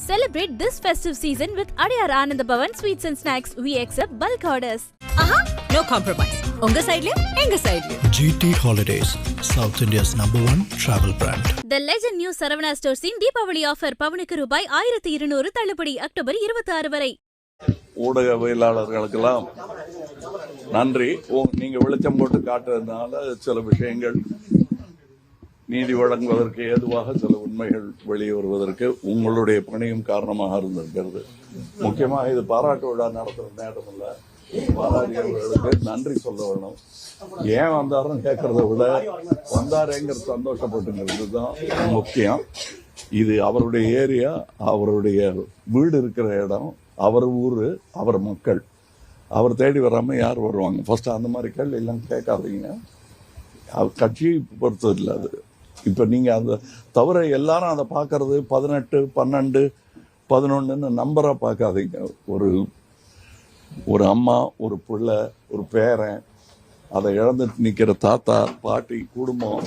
Celebrate this festive season with Adyar Anand Bhavan Sweets and Snacks. We accept bulk orders. ஆஹா no compromise உங்க சைடுலயும் எங்க சைடுலயும் GT Holidays, South India's number one travel brand. The Legend New Saravana Stores in Deepavali offer பவனுக்கு ரூபாய் ஆயிரத்தி இருநூறு தள்ளுபடி October இருபத்தி ஆறு வரை ஊடகவியலாளர்களுக்கெல்லாம் நன்றி நீங்க வெளிச்சம் போட்டு காட்டுறதுனால சில விஷயங்கள் நீதி வழங்குவதற்கு ஏதுவாக சில உண்மைகள் வெளியே வருவதற்கு உங்களுடைய பணியும் காரணமாக இருந்திருக்கிறது. முக்கியமாக இது பாராட்டு விழா நடத்துகிற நேரம் இல்ல பாராட்டியவர்களுக்கு நன்றி சொல்ல வேணும். ஏன் வந்தாருன்னு கேட்கறத விட வந்தாரேங்கிற சந்தோஷப்பட்டுங்கிறது தான் முக்கியம். இது அவருடைய ஏரியா அவருடைய வீடு இருக்கிற இடம் அவர் ஊர் அவர் மக்கள். அவர் தேடி வராமல் யார் வருவாங்க? ஃபர்ஸ்ட் அந்த மாதிரி கேள்வி எல்லாம் கேட்காதீங்க கட்சியை பொறுத்தது இல்லை அது. இப்போ நீங்கள் அந்த தவிர எல்லாரும் அதை பார்க்கறது பதினெட்டு பன்னெண்டு பதினொன்றுன்னு நம்பராக பார்க்காதீங்க. ஒரு ஒரு அம்மா ஒரு பிள்ளை ஒரு பேரன் அதை இழந்துட்டு நிற்கிற தாத்தா பாட்டி குடும்பம்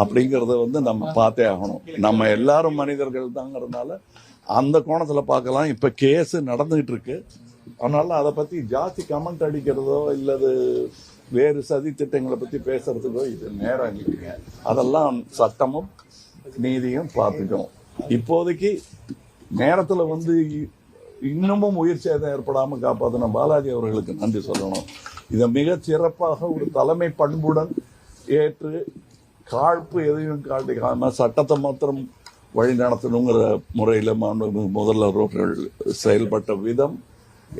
அப்படிங்கிறத வந்து நம்ம பார்த்தே ஆகணும். நம்ம எல்லாரும் மனிதர்கள் தாங்கிறதுனால அந்த கோணத்தில் பார்க்கலாம். இப்போ கேஸ் நடந்துகிட்டு இருக்கு. அதனால அதை பற்றி ஜாஸ்தி கமெண்ட் அடிக்கிறதோ இல்லது வேறு சதி திட்டங்களை பற்றி பேசுறதுக்கோ இது நேரம் இல்லைங்க. அதெல்லாம் சட்டமும் நீதியும் பார்த்துக்கும் இப்போதைக்கு நேரத்தில் வந்து இன்னமும் உயிர் சேதம் ஏற்படாமல் காப்பாற்றின பாலாஜி அவர்களுக்கு நன்றி சொல்லணும். இதை மிக சிறப்பாக ஒரு தலைமை பண்புடன் ஏற்று காழ்ப்பு எதையும் காட்டிக்காமல் சட்டத்தை மாத்திரம் வழி நடத்தணுங்கிற முறையில் முதல்வர்கள் செயல்பட்ட விதம்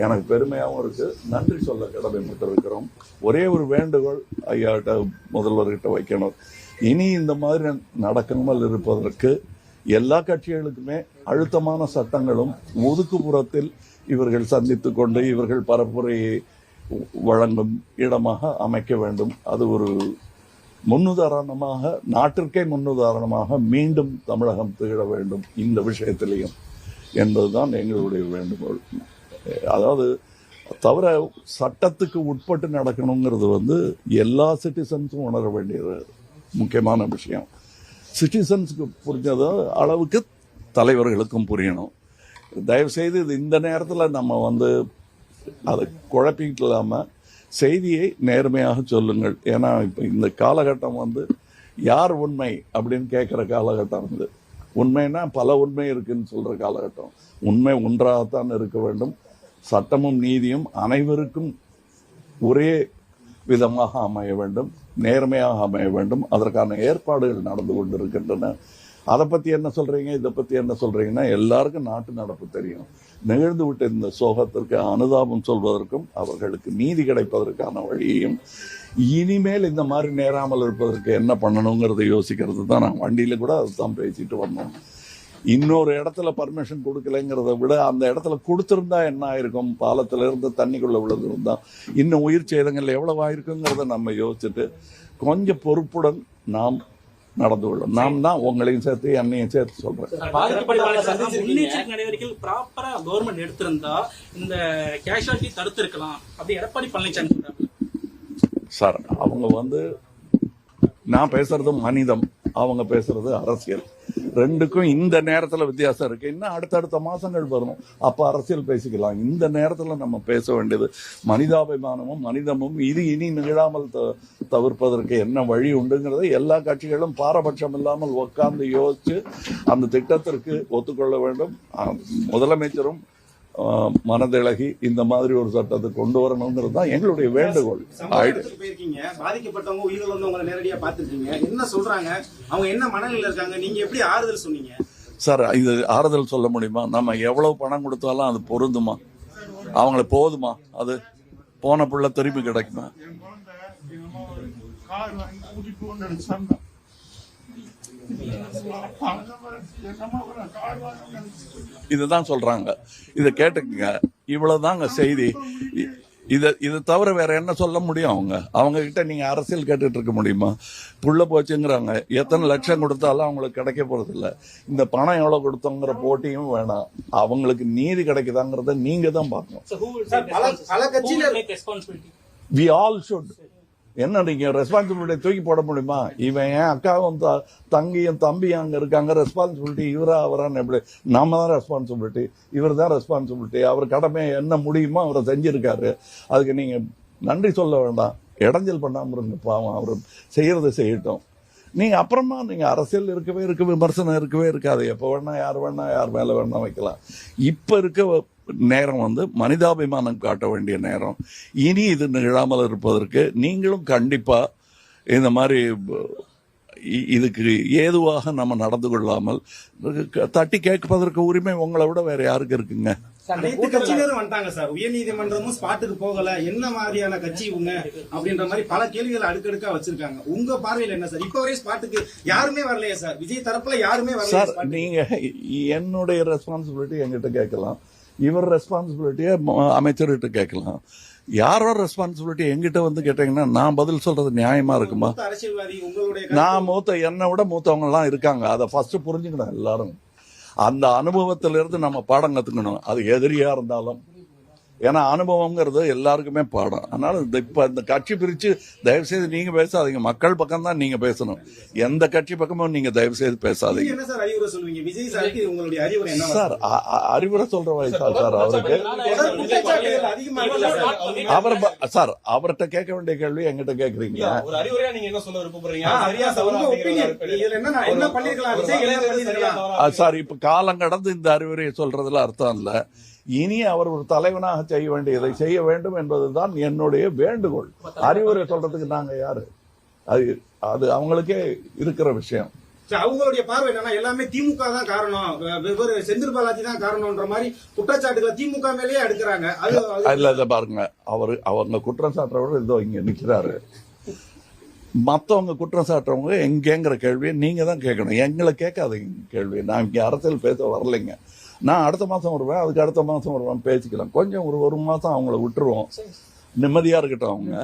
எனக்கு பெருமையாகவும் இருக்கு. நன்றி சொல்ல கடமைப்பட்டிருக்கிறோம் ஒரே ஒரு வேண்டுகோள் ஐயாட்ட முதல்வர்கிட்ட வைக்கணும். இனி இந்த மாதிரி நடக்காமல் இருப்பதற்கு எல்லா கட்சிகளுக்குமே அழுத்தமான சட்டங்களும் ஒதுக்குப்புறத்தில் இவர்கள் சந்தித்து கொண்டு இவர்கள் பரப்புரையை வழங்கும் இடமாக அமைக்க வேண்டும். அது ஒரு முன்னுதாரணமாக நாட்டிற்கே முன்னுதாரணமாக மீண்டும் தமிழகம் திகழ வேண்டும். இந்த விஷயத்திலையும் என்பதுதான் எங்களுடைய வேண்டுகோள். அதாவது தவிர சட்டத்துக்கு உட்பட்டு நடக்கணுங்கிறது வந்து எல்லா சிட்டிசன்ஸும் உணர வேண்டியது முக்கியமான விஷயம். சிட்டிசன்ஸுக்கு புரிஞ்சதோ அளவுக்கு தலைவர்களுக்கும் புரியணும். தயவுசெய்து இது இந்த நேரத்தில் நம்ம வந்து அதை குழப்பிக்கிட்டு இல்லாமல் செய்தியை நேர்மையாக சொல்லுங்கள். ஏன்னா இப்போ இந்த காலகட்டம் வந்து யார் உண்மை அப்படின்னு கேட்குற காலகட்டம் வந்து உண்மைன்னா பல உண்மை இருக்குன்னு சொல்கிற காலகட்டம். உண்மை ஒன்றாகத்தான் இருக்க வேண்டும். சட்டமும் நீதியும் அனைவருக்கும் ஒரே விதமாக அமைய வேண்டும் நேர்மையாக அமைய வேண்டும். அதற்கான ஏற்பாடுகள் நடந்து கொண்டிருக்கின்றன. அதை பற்றி என்ன சொல்கிறீங்க இதை பற்றி என்ன சொல்கிறீங்கன்னா எல்லாருக்கும் நாட்டு நடப்பு தெரியும். நிகழ்ந்து விட்ட இந்த சோகத்திற்கு அனுதாபம் சொல்வதற்கும் அவர்களுக்கு நீதி கிடைப்பதற்கான வழியையும் இனிமேல் இந்த மாதிரி நேராமல் இருப்பதற்கு என்ன பண்ணணுங்கிறத யோசிக்கிறது தான் நான் வண்டியில் கூட அதுதான் பேசிட்டு வந்தோம் இன்னொரு இடத்துல பர்மிஷன் கொடுக்கலைங்கிறத விட அந்த இடத்துல கொடுத்திருந்தா என்ன ஆயிருக்கும்? பாலத்துல இருந்து தண்ணிக்குள்ள விழுந்திருந்தா. இன்னும் உயிர் சேதங்கள் எவ்வளவு ஆயிருக்குங்கிறத நம்ம யோசிச்சுட்டு கொஞ்சம் பொறுப்புடன் நாம் நடந்து கொள்ளும் நாம் தான் உங்களையும் சேர்த்து என்னையும் சேர்த்து சொல்றேன். ப்ராப்பரா கவர்மெண்ட் எடுத்திருந்தா இந்த கேஷுவாலிட்டி தடுத்திருக்கலாம். அப்படி எடப்பாடி பழனிசாமி சார் அவங்க வந்து நான் பேசுறது மனிதம். அவங்க பேசுறது அரசியல். ரெண்டுக்கும் இந்த நேரத்துல வித்தியாசம் இருக்கு. இன்னும் அடுத்தடுத்த மாசங்கள் வரும். அப்ப அரசியல் பேசிக்கலாம். இந்த நேரத்துல நம்ம பேச வேண்டியது மனிதாபிமானமும் மனிதமும். இது இனி நிகழாமல் த- தவிர்ப்பதற்கு என்ன வழி உண்டுங்கிறத எல்லா கட்சிகளும் பாரபட்சம் இல்லாமல் உட்கார்ந்து யோசிச்சு அந்த திட்டத்திற்கு ஒத்துக்கொள்ள வேண்டும். முதலமைச்சரும் அஹ், மனதிளகி இந்த மாதிரி ஒரு சட்டத்தை கொண்டு வரணுங்கிறது தான் எங்களுடைய வேண்டுகோள். போயிருக்கீங்க. பாதிக்கப்பட்டவங்க பார்த்திருக்கீங்க. என்ன சொல்றாங்க? அவங்க என்ன மனநிலையில இருக்காங்க? நீங்க எப்படி ஆறுதல் சொன்னீங்க? சார் இது ஆறுதல் சொல்ல முடியுமா? நம்ம எவ்வளவு பணம் கொடுத்தாலும் அது பொருந்துமா? அவங்கள போதுமா? அது போன புள்ள திருப்பி கிடைக்குமா? இதுதான் சொல்றாங்க. இதை கேட்டுக்கங்க. இவ்வளவுதாங்க செய்தி. இத இதை தவிர வேற என்ன சொல்ல முடியும் அவங்க? அவங்க கிட்ட நீங்க அரசியல் கேட்டுட்டு இருக்க முடியுமா? புள்ள போச்சுங்கிறாங்க. எத்தனை லட்சம் கொடுத்தாலும் அவங்களுக்கு கிடைக்க போறது இல்ல இந்த பணம் எவ்வளவு கொடுத்தோங்கிற போட்டியும் வேணாம். அவங்களுக்கு நீதி கிடைக்குதாங்கிறத நீங்க தான் பார்க்கணும்? வி ஆல் ஷுட் என்ன நீங்க ரெஸ்பான்சிபிலிட்டி தூக்கி போட முடியுமா? இவன் என் அக்காவும் த- தங்கியும் தம்பியும் அங்க இருக்காங்க. ரெஸ்பான்சிபிலிட்டி இவரா அவரான்னு எப்படி? நாம தான் ரெஸ்பான்சிபிலிட்டி இவர் தான் ரெஸ்பான்சிபிலிட்டி அவர் கடமை என்ன முடியுமோ அவரை செஞ்சிருக்காரு. அதுக்கு நீங்க நன்றி சொல்ல வேண்டாம். இடைஞ்சல் பண்ணாம இருங்க. பாவம் அவர் செய்யறதை செய்யட்டும். நீங்க அப்புறமா நீங்க அரசியல் இருக்கவே இருக்க விமர்சனம் இருக்கவே இருக்காது. எப்போ வேணா யார் வேணா யார் மேலே வேணா வைக்கலாம். இப்போ இருக்க நேரம் வந்து மனிதாபிமானம் காட்ட வேண்டிய நேரம். இனி இது நிகழாமல் இருப்பதற்கு நீங்களும் கண்டிப்பா இந்த மாதிரி இதுக்கு ஏதுவாக நம்ம நடந்து கொள்ளாமல் தட்டி கேட்பதற்கு உரிமை உங்களை விட வேற யாருக்கு இருக்குங்க? அனைத்து கட்சியினரும் வந்துட்டாங்க சார். உயர்நீதிமன்றமும் ஸ்பாட்டுக்கு போகல. என்ன மாதிரியான கட்சி இவங்க அப்படின்ற மாதிரி பல கேள்விகளை அடுக்கடுக்கா வச்சிருக்காங்க. உங்க பார்வையில் என்ன சார்? இப்ப வரையும் ஸ்பாட்டுக்கு யாருமே வரலையே சார்? விஜய் தரப்புல யாருமே வரலையே சார். நீங்க என்னுடைய ரெஸ்பான்சிபிலிட்டி என்கிட்ட கேட்கலாம். இவர் ரெஸ்பான்சிபிலிட்டியை அமைச்சர்கிட்ட கேட்கலாம். யாரோ ரெஸ்பான்சிபிலிட்டி என்கிட்ட வந்து கேட்டீங்கன்னா நான் பதில் சொல்றது நியாயமா இருக்குமா? நான் மூத்த என்னை விட மூத்தவங்க எல்லாம் இருக்காங்க. அதை ஃபர்ஸ்ட் புரிஞ்சுக்கணும் எல்லாரும். அந்த அனுபவத்திலிருந்து நம்ம பாடம் கத்துக்கணும். அது எதிரியா இருந்தாலும். ஏன்னா அனுபவங்கிறது எல்லாருக்குமே பாடம் அதனால இந்த இப்ப இந்த கட்சி பிரிச்சு தயவு செய்து நீங்க பேசாதீங்க மக்கள் பக்கம் தான் நீங்க பேசணும் எந்த கட்சி பக்கமும் நீங்க தயவு செய்து பேசாதீங்க என்ன சார் அறிவுரை சொல்ற வயசா சார் அவருக்கு அவர் சார் அவர்கிட்ட கேட்க வேண்டிய கேள்வி என்கிட்ட கேக்குறீங்க சார் இப்ப காலம் கடந்து இந்த அறிவுரையை சொல்றதுல அர்த்தம் இல்ல இனி அவர் ஒரு தலைவனாக செய்ய வேண்டியதை செய்ய வேண்டும் என்பதுதான் என்னுடைய வேண்டுகோள். அறிவுரை சொல்றதுக்கு நாங்க யாரு? அது அது அவங்களுக்கே இருக்கிற விஷயம். அவங்களுடைய பார்வை என்னன்னா எல்லாமே திமுக தான் காரணம். வெவ்வேறு செந்தில் பாலாஜி தான் காரணம்ன்ற மாதிரி குற்றச்சாட்டுகளை திமுக மேலேயே எடுக்கிறாங்க. இல்ல இதை பாருங்க. அவரு அவங்க குற்றம் சாட்டுறவர் இதோ இங்க நிக்கிறாரு. மத்தவங்க குற்றம் சாட்டுறவங்க எங்கேங்கிற கேள்வியை நீங்க தான் கேட்கணும். எங்களை கேட்காதீங்க கேள்வி நான் இங்க அரசியல் பேச வரலைங்க. நான் அடுத்த மாசம் வருவேன் அதுக்கு அடுத்த மாசம் வருவேன் பேசிக்கலாம். கொஞ்சம் ஒரு ஒரு மாசம் அவங்கள விட்டுருவோம். நிம்மதியா இருக்கட்டும் அவங்க.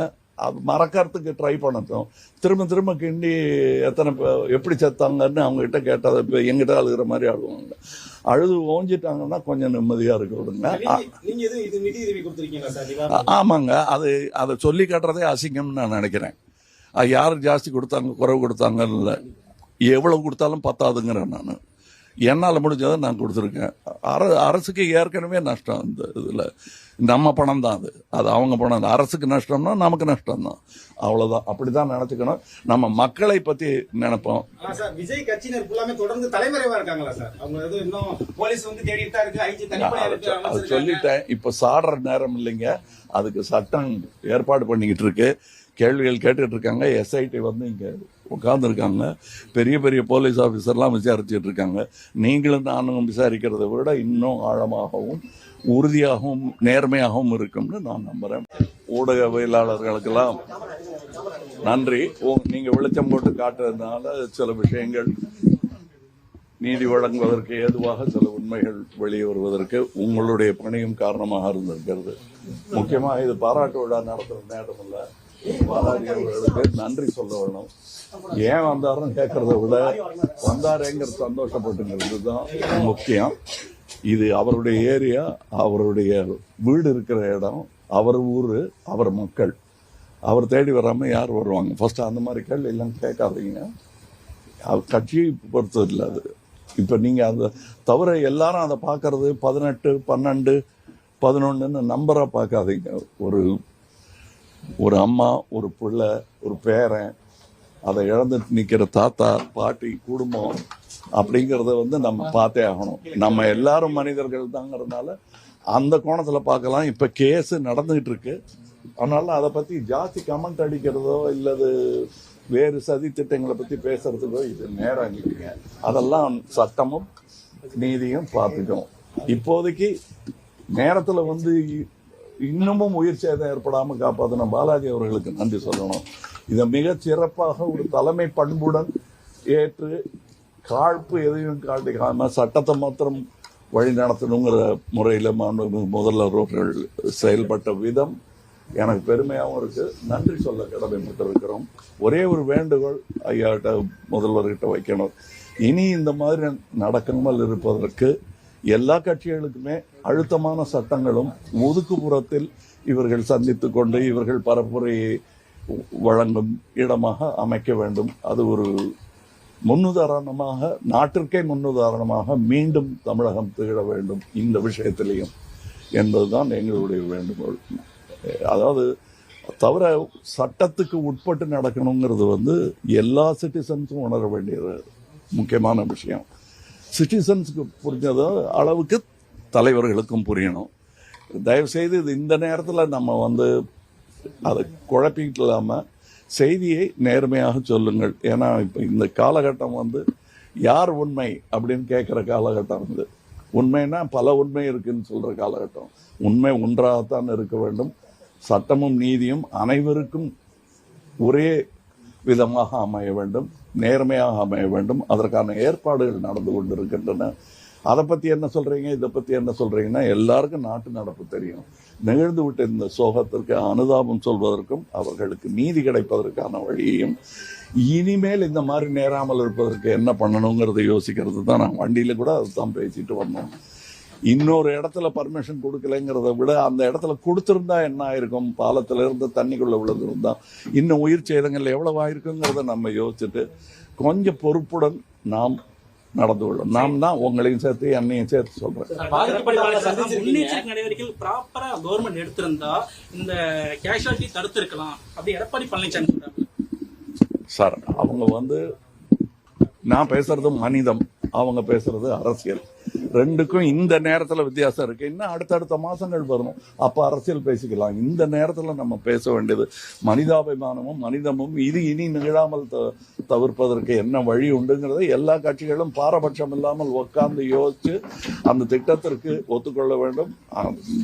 அது மறக்கறதுக்கு ட்ரை பண்ணட்டும். திரும்ப திரும்ப கிண்டி எத்தனை எப்படி செத்தாங்கன்னு அவங்க கிட்ட கேட்டதை இப்ப எங்கிட்ட அழுகிற மாதிரி அழுவாங்க. அழுது ஓஞ்சிட்டாங்கன்னா கொஞ்சம் நிம்மதியா இருக்க விடுங்க. ஆமாங்க. அது அதை சொல்லி காட்டுறதே அசிங்கம்னு நான் நினைக்கிறேன். யார் ஜாஸ்தி கொடுத்தாங்க குறைவு கொடுத்தாங்கன்னு இல்லை. எவ்வளவு கொடுத்தாலும் பத்தாதுங்கிறேன் நான். என்னால் முடிஞ்சதை நான் கொடுத்துருக்கேன். அர அரசுக்கு ஏற்கனவே நஷ்டம் இந்த இதில். நம்ம பணம் தான் அது. அது அவங்க பணம் இல்லை. அரசுக்கு நஷ்டம்னா நமக்கு நஷ்டம் தான். அவ்வளோதான் அப்படி தான் நினச்சிக்கணும். நம்ம மக்களை பற்றி நினைப்போம். சார் விஜய் கட்சியினர் ஃபுல்லாமே தொடர்ந்து தலைமறைவா இருக்காங்களா சார்? அவங்க எதுவும் இன்னும் போலீஸ் வந்து தேடிட்டு தான் இருக்கு. ஐஜி அது. சொல்லிட்டேன். இப்ப சாடுற நேரம் இல்லைங்க. அதுக்கு சட்டம் ஏற்பாடு பண்ணிக்கிட்டு இருக்கு. கேள்விகள் கேட்டுட்டு இருக்காங்க. எஸ்ஐடி வந்து இங்க உட்கார்ந்துருக்காங்க. பெரிய பெரிய போலீஸ் ஆஃபீஸர்லாம் விசாரிச்சுட்டு இருக்காங்க. நீங்களும் நானும் விசாரிக்கிறத விட இன்னும் ஆழமாகவும் உறுதியாகவும் நேர்மையாகவும் இருக்கும்னு நான் நம்புகிறேன் ஊடகவியலாளர்களுக்கெல்லாம் நன்றி. நீங்கள் வெளிச்சம் போட்டு காட்டுறதுனால சில விஷயங்கள் நீதி வழங்குவதற்கு ஏதுவாக சில உண்மைகள் வெளியே வருவதற்கு உங்களுடைய பணியும் காரணமாக இருந்திருக்கிறது. முக்கியமாக இது பாராட்டு விழா நடத்துகிற நேரம் இல்லை நன்றி சொல்ல வேணும். ஏன் வந்தாருன்னு கேட்கறத விட வந்தாரேங்கிற சந்தோஷப்பட்டுங்கிறது தான் முக்கியம். இது அவருடைய ஏரியா அவருடைய வீடு இருக்கிற இடம் அவர் ஊரு அவர் மக்கள். அவர் தேடி வராம யார் வருவாங்க? ஃபர்ஸ்ட் அந்த மாதிரி கேள்வி எல்லாம் கேட்காதீங்க. கட்சியை பொறுத்தது இல்லை அது. இப்போ நீங்கள் அந்த தவிர எல்லாரும் அதை பார்க்கறது பதினெட்டு பன்னெண்டு பதினொன்றுன்னு நம்பராக பார்க்காதீங்க. ஒரு ஒரு அம்மா ஒரு பிள்ளை ஒரு பேரன் அதை இழந்துட்டு நிற்கிற தாத்தா பாட்டி குடும்பம் அப்படிங்கிறத வந்து நம்ம பார்த்தே ஆகணும். நம்ம எல்லாரும் மனிதர்கள் தாங்கிறதுனால அந்த கோணத்தில் பார்க்கலாம். இப்போ கேஸ் நடந்துகிட்டு இருக்கு. அதனால அதை பற்றி ஜாஸ்தி கமெண்ட் அடிக்கிறதோ இல்லது வேறு சதி திட்டங்களை பற்றி பேசுறதுக்கோ இது நேரம் இல்லைங்க. அதெல்லாம் சட்டமும் நீதியும் பார்த்துக்கும் இப்போதைக்கு நேரத்தில் வந்து இன்னமும் உயிர் சேதம் ஏற்படாமல் காப்பாற்றின பாலாஜி அவர்களுக்கு நன்றி சொல்லணும். இதை மிக சிறப்பாக ஒரு தலைமை பண்புடன் ஏற்று காழ்ப்பு எதையும் காட்டிக்காம சட்டத்தை மாத்திரம் வழி நடத்தணுங்கிற முறையில் மாண்புமிகு முதல்வர் செயல்பட்ட விதம் எனக்கு பெருமையாகவும் இருக்கு. நன்றி சொல்ல கடமைப்பட்டிருக்கிறோம். ஒரே ஒரு வேண்டுகோள் ஐயாட்ட முதல்வர்கிட்ட வைக்கணும். இனி இந்த மாதிரி நடக்காமல் இருப்பதற்கு எல்லா கட்சிகளுக்குமே அழுத்தமான சட்டங்களும் ஒதுக்குப்புறத்தில் இவர்கள் சந்தித்து கொண்டு இவர்கள் பரப்புரையை வழங்கும் இடமாக அமைக்க வேண்டும். அது ஒரு முன்னுதாரணமாக நாட்டிற்கே முன்னுதாரணமாக மீண்டும் தமிழகம் திகழ வேண்டும் இந்த விஷயத்திலையும் என்பதுதான் எங்களுடைய வேண்டுகோள். அதாவது தவிர சட்டத்துக்கு உட்பட்டு நடக்கணுங்கிறது வந்து எல்லா சிட்டிசன்ஸும் உணர வேண்டியது முக்கியமான விஷயம். சிட்டிசன்ஸுக்கு புரிஞ்சதோ? அளவுக்கு தலைவர்களுக்கும் புரியணும். தயவுசெய்து இது இந்த நேரத்தில் நம்ம வந்து அதை குழப்பிக்கிட்டு இல்லாமல் செய்தியை நேர்மையாக சொல்லுங்கள். ஏன்னா இப்போ இந்த காலகட்டம் வந்து யார் உண்மை அப்படின்னு கேட்குற காலகட்டம் வந்து உண்மைன்னா பல உண்மை இருக்குன்னு சொல்கிற காலகட்டம். உண்மை ஒன்றாகத்தான் இருக்க வேண்டும். சட்டமும் நீதியும் அனைவருக்கும் ஒரே விதமாக அமைய வேண்டும் நேர்மையாக அமைய வேண்டும். அதற்கான ஏற்பாடுகள் நடந்து கொண்டிருக்கின்றன. அதை பற்றி என்ன சொல்கிறீங்க இதை பற்றி என்ன சொல்கிறீங்கன்னா எல்லாருக்கும் நாட்டு நடப்பு தெரியும். நிகழ்ந்து விட்ட இந்த சோகத்திற்கு அனுதாபம் சொல்வதற்கும் அவர்களுக்கு நீதி கிடைப்பதற்கான வழியையும் இனிமேல் இந்த மாதிரி நேராமல் இருப்பதற்கு என்ன பண்ணணுங்கிறத யோசிக்கிறது தான் நான் வண்டியில் கூட அதுதான் பேசிட்டு வந்தோம் இன்னொரு இடத்துல பர்மிஷன் கொடுக்கலைங்கிறத விட அந்த இடத்துல கொடுத்திருந்தா என்ன ஆயிருக்கும்? பாலத்துல இருந்து தண்ணிக்குள்ள விழுந்திருந்தா. இன்னும் உயிர் சேதங்கள் எவ்வளவு ஆயிருக்குங்கிறத நம்ம யோசிச்சுட்டு கொஞ்சம் பொறுப்புடன் நாம் நடந்து கொள்ளும் நாம் தான் உங்களையும் சேர்த்து என்னையும் சேர்த்து சொல்றேன். நடவடிக்கைகள் ப்ராப்பரா கவர்மெண்ட் எடுத்திருந்தா இந்த கேஷுவாலிட்டி தடுத்திருக்கலாம். அப்படி எடப்பாடி பழனிசாமி சொல்றாங்க சார் அவங்க வந்து நான் பேசுறது மனிதம் அவங்க பேசுறது அரசியல். ரெண்டுக்கும் இந்த நேரத்துல வித்தியாசம் இருக்கு. இன்னும் அடுத்தடுத்த மாசங்கள் வரணும். அப்ப அரசியல் பேசிக்கலாம். இந்த நேரத்துல நம்ம பேச வேண்டியது மனிதாபிமானமும் மனிதமும் இது இனி நிகழாமல் த- தவிர்ப்பதற்கு என்ன வழி உண்டுங்கிறத எல்லா கட்சிகளும் பாரபட்சம் இல்லாமல் உட்கார்ந்து யோசிச்சு அந்த திட்டத்திற்கு ஒத்துக்கொள்ள வேண்டும்.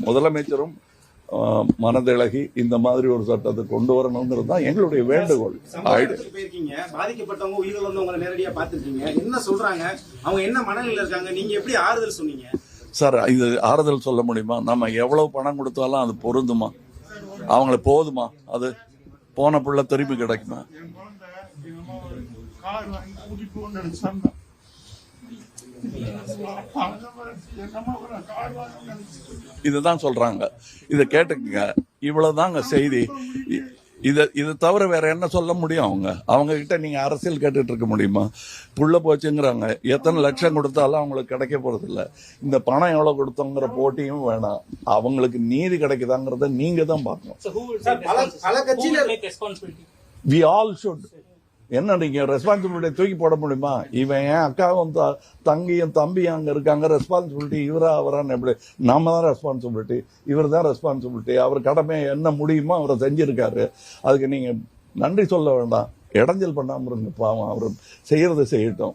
முதலமைச்சரும் அஹ், மனதிளகி இந்த மாதிரி ஒரு சட்டத்தை கொண்டு வரணுங்கிறது தான் எங்களுடைய வேண்டுகோள். பாதிக்கப்பட்டவங்க உயிரிழந்தவங்க பார்த்திருக்கீங்க. என்ன சொல்றாங்க? அவங்க என்ன மனநிலையில இருக்காங்க? நீங்க எப்படி ஆறுதல் சொன்னீங்க? சார் இது ஆறுதல் சொல்ல முடியுமா? நம்ம எவ்வளவு பணம் கொடுத்தாலும் அது பொருந்துமா? அவங்களுக்கு போதுமா? அது போன புள்ள திருப்பி கிடைக்குமா? இதுதான் சொல்றாங்க. இதை கேட்டுக்கங்க. இவ்வளவுதாங்க செய்தி. இத இது தவிர வேற என்ன சொல்ல முடியும் அவங்க? அவங்க கிட்ட நீங்க அரசியல் கேட்டுட்டு இருக்க முடியுமா? புள்ள போச்சுங்கிறாங்க. எத்தனை லட்சம் கொடுத்தாலும் அவங்களுக்கு கிடைக்க போறது இல்ல இந்த பணம் எவ்வளவு கொடுத்தோங்கிற போட்டியும் வேணாம். அவங்களுக்கு நீதி கிடைக்குதாங்கிறத நீங்க தான் பார்க்கணும்? வி ஆல் ஷுட் என்ன நீங்க ரெஸ்பான்சிபிலிட்டி தூக்கி போட முடியுமா? இவன் என் அக்காவும் த- தங்கியும் தம்பியும் அங்க இருக்காங்க ரெஸ்பான்சிபிலிட்டி இவரா அவரான்னு எப்படி? நாம தான் ரெஸ்பான்சிபிலிட்டி இவர் தான் ரெஸ்பான்சிபிலிட்டி அவர் கடமை என்ன முடியுமோ அவரை செஞ்சிருக்காரு. அதுக்கு நீங்க நன்றி சொல்ல வேண்டாம். இடைஞ்சல் பண்ணாம இருங்க பாவம் அவர் செய்யறதை செய்யட்டும்.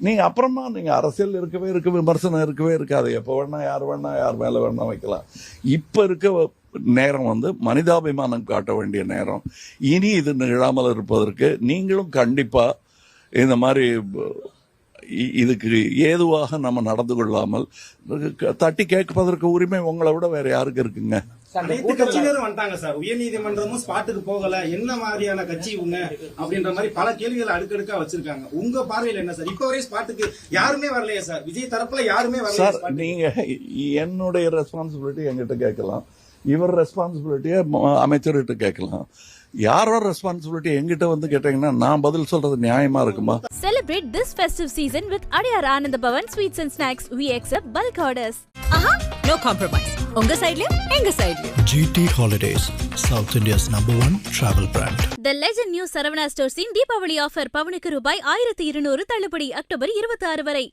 நீங்க அப்புறமா நீங்க அரசியல் இருக்கவே இருக்க விமர்சனம் இருக்கவே இருக்காது. எப்போ வேணா யார் வேணா யார் மேலே வேணா வைக்கலாம். இப்போ இருக்க நேரம் வந்து மனிதாபிமானம் காட்ட வேண்டிய நேரம். இனி இது நிகழாமல் இருப்பதற்கு நீங்களும் கண்டிப்பா இந்த மாதிரி இதுக்கு ஏதுவாக நம்ம நடந்து கொள்ளாமல் க- தட்டி கேட்பதற்கு உரிமை உங்களை விட வேற யாருக்கு இருக்குங்க? அனைத்து கட்சியினரும் வந்துட்டாங்க சார். உயர்நீதிமன்றமும் ஸ்பாட்டுக்கு போகல. என்ன மாதிரியான கட்சி இவங்க அப்படின்ற மாதிரி பல கேள்விகள் அடுக்கடுக்கா வச்சிருக்காங்க. உங்க பார்வையில என்ன சார்? இப்ப வரையும் ஸ்பாட்டுக்கு யாருமே வரலையே சார்? விஜய் தரப்புல யாருமே வரலையே சார்? நீங்க என்னுடைய ரெஸ்பான்சிபிலிட்டி என்கிட்ட கேட்கலாம். இவர் ரெஸ்பான்சிபிலிட்டியை அமைச்சர்கிட்ட கேட்கலாம். யாரோ ரெஸ்பான்சிபிலிட்டி என்கிட்ட வந்து கேட்டீங்கன்னா நான் பதில் சொல்றது நியாயமா இருக்குமா Celebrate this festive season with Adyar Anand Bhavan Sweets and Snacks. We accept bulk orders. ஆஹா நோ காம்ப்ரமைஸ் உங்க சைடுலயும் எங்க சைடுலயும் Holidays, South India's number one travel brand. The Legend New Saravana Stores in Deepavali offer பவுனுக்கு ரூபாய் ஆயிரத்தி இருநூறு தள்ளுபடி October இருபத்தி ஆறு வரை